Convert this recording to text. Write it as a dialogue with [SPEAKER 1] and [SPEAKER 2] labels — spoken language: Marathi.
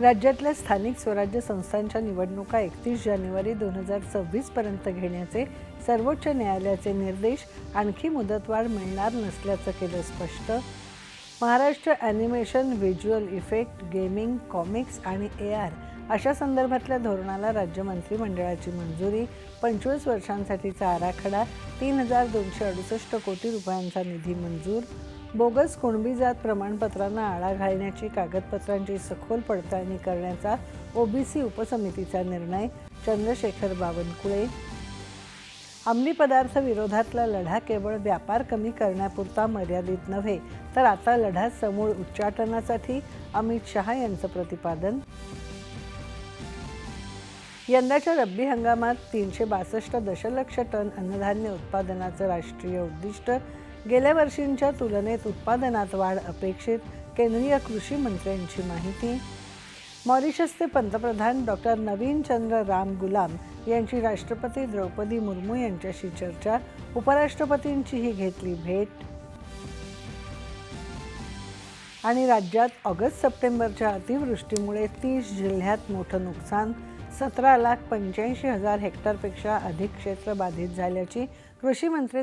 [SPEAKER 1] राज्यातल्या स्थानिक स्वराज्य संस्थांच्या निवडणुका एकतीस जानेवारी दोन हजार सव्वीसपर्यंत घेण्याचे सर्वोच्च न्यायालयाचे निर्देश आणखी मुदतवाढ मिळणार नसल्याचं केलं स्पष्ट. Maharashtra animation visual effect gaming comics आणि ए आर अशा संदर्भातल्या धोरणाला राज्य मंत्रिमंडळाची मंजुरी पंचवीस वर्षांसाठीचा आराखडा तीन हजार दोनशे अडुसष्ट कोटी रुपयांचा निधी मंजूर. बोगस कुणबी जात प्रमाणपत्रांना आळा घालण्याची कागदपत्रांची सखोल पडताळणी करण्याचा ओबीसी उपसमितीचा निर्णय. चंद्रशेखर बावनकुळे. अंमली पदार्थ विरोधातला लढा केवळ व्यापार कमी करण्यापुरता मर्यादित नव्हे तर आता लढा समूळ उच्चाटनासाठी अमित शहा यांचं प्रतिपादन. यंदाच्या रब्बी हंगामात तीनशे बासष्ट दशलक्ष टन अन्नधान्य उत्पादनाचं राष्ट्रीय उद्दिष्ट गेल्या वर्षींच्या तुलनेत उत्पादनात वाढ अपेक्षित केंद्रीय कृषी मंत्र्यांची माहिती. मॉरिशसचे पंतप्रधान डॉक्टर नवीन चंद्र राम गुलाम यांची राष्ट्रपती द्रौपदी मुर्मू यांच्याशी चर्चा उपराष्ट्रपतींचीही घेतली भेट. आणि राज्यात ऑगस्ट सप्टेंबरच्या अतिवृष्टीमुळे तीस जिल्ह्यात मोठं नुकसान सतरा लाख पंच्याऐंशी हजार हेक्टरपेक्षा अधिक क्षेत्र बाधित झाल्याची कृषी मंत्री